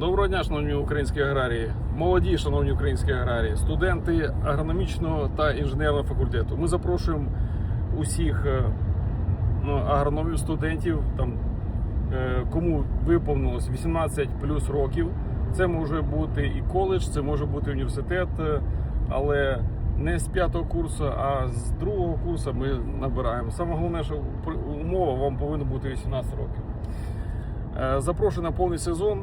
Доброго дня, шановні українські аграрії, молоді, шановні українські аграрії, студенти агрономічного та інженерного факультету. Ми запрошуємо усіх е, ну, агрономів, студентів, там, е, кому виповнилось 18 плюс років. Це може бути і коледж, це може бути університет, е, але не з п'ятого курсу, а з другого курсу ми набираємо. Саме головне, що умова вам повинна бути 18 років. Запрошую на повний сезон.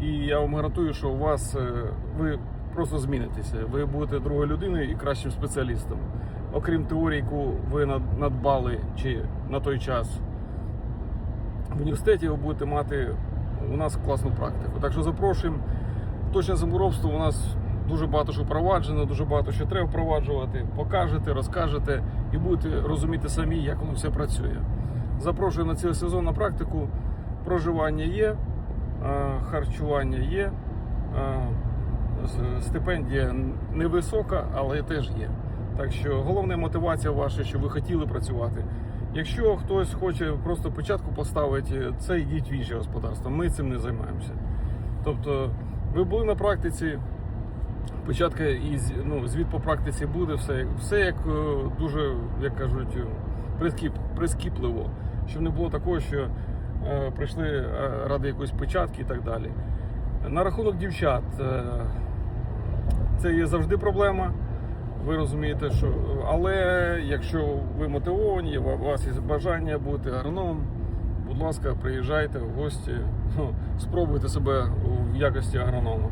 І я вам гарантую, що у вас е, ви просто змінитеся. Ви будете другою людиною і кращим спеціалістом. Окрім теорії, яку ви надбали чи на той час в університеті, ви будете мати у нас класну практику. Так що запрошуємо. Точне замуровство у нас дуже багато що впроваджено, дуже багато що треба впроваджувати. Покажете, розкажете і будете розуміти самі, як воно все працює. Запрошую на цілий сезон на практику. Проживання є, харчування є, е, стипендія невисока, але теж є. Так що головна мотивація ваша, що ви хотіли працювати. Якщо хтось хоче просто початку поставити, це йдіть в інше господарство. Ми цим не займаємося. Тобто, ви були на практиці, початка і ну, звіт по практиці буде, все, все як е, дуже, як кажуть, е, прискіп, прискіпливо. Щоб не було такого, що е, прийшли е, ради якоїсь початки і так далі. На рахунок дівчат, е, це є завжди проблема. Ви розумієте, що але якщо ви мотивовані, у вас є бажання бути агрономом, будь ласка, приїжджайте в гості, ну, спробуйте себе в якості агронома.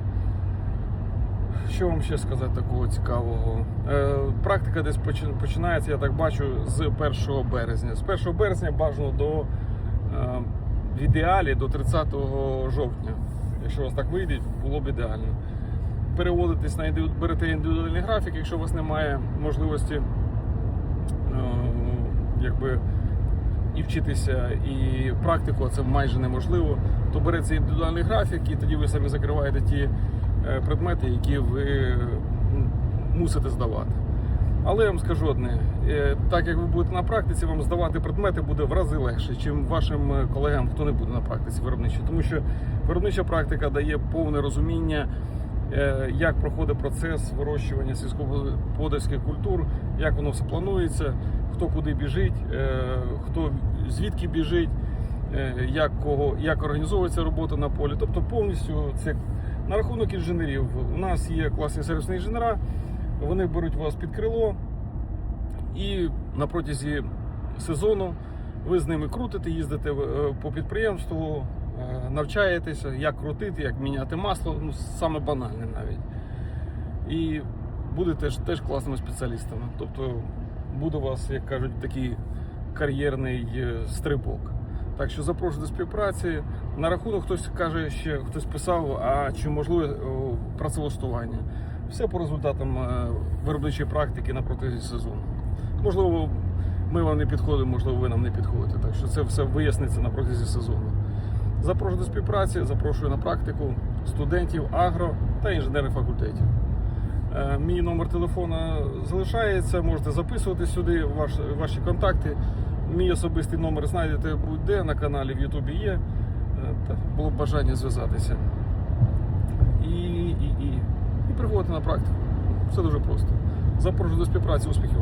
Що вам ще сказати такого цікавого? Е, практика десь починається, я так бачу, з 1 березня. З 1 березня бажано до е, в ідеалі до 30 жовтня. Якщо у вас так вийде, було б ідеально. Переводитесь на індивіду- берете індивідуальний графік, якщо у вас немає можливості е, якби і вчитися, і практику, а це майже неможливо, то береться індивідуальний графік, і тоді ви самі закриваєте ті е, предмети, які ви мусите здавати. Але я вам скажу одне: е, так як ви будете на практиці, вам здавати предмети буде в рази легше, чим вашим е, колегам, хто не буде на практиці виробничій. Тому що виробнича практика дає повне розуміння, е, як проходить процес вирощування сільськогосподарських культур, як воно все планується, хто куди біжить, хто звідки біжить, як кого, як організовується робота на полі. Тобто повністю це на рахунок інженерів. У нас є класні сервісні інженера, вони беруть вас під крило і на протязі сезону ви з ними крутите, їздите е, по підприємству, е, навчаєтеся, як крутити, як міняти масло, ну саме банальне навіть. І будете ж теж класними спеціалістами. Тобто буде у вас, як кажуть, такий кар'єрний е, стрибок. Так що запрошую до співпраці. На рахунок хтось каже, ще хтось писав, а чи можливе працевлаштування. Все по результатам е, виробничої практики на протязі сезону. Можливо, ми вам не підходимо, можливо, ви нам не підходите. Так що це все виясниться на протязі сезону. Запрошую до співпраці, запрошую на практику студентів агро та інженерних факультетів. Е, Мій номер телефона залишається, можете записувати сюди ваш, ваші контакти. Мій особистий номер знайдете будь-де на каналі в Ютубі є. Е, було б бажання зв'язатися. І, і, і, і приводити на практику. Все дуже просто. Запрошую до співпраці, успіхів!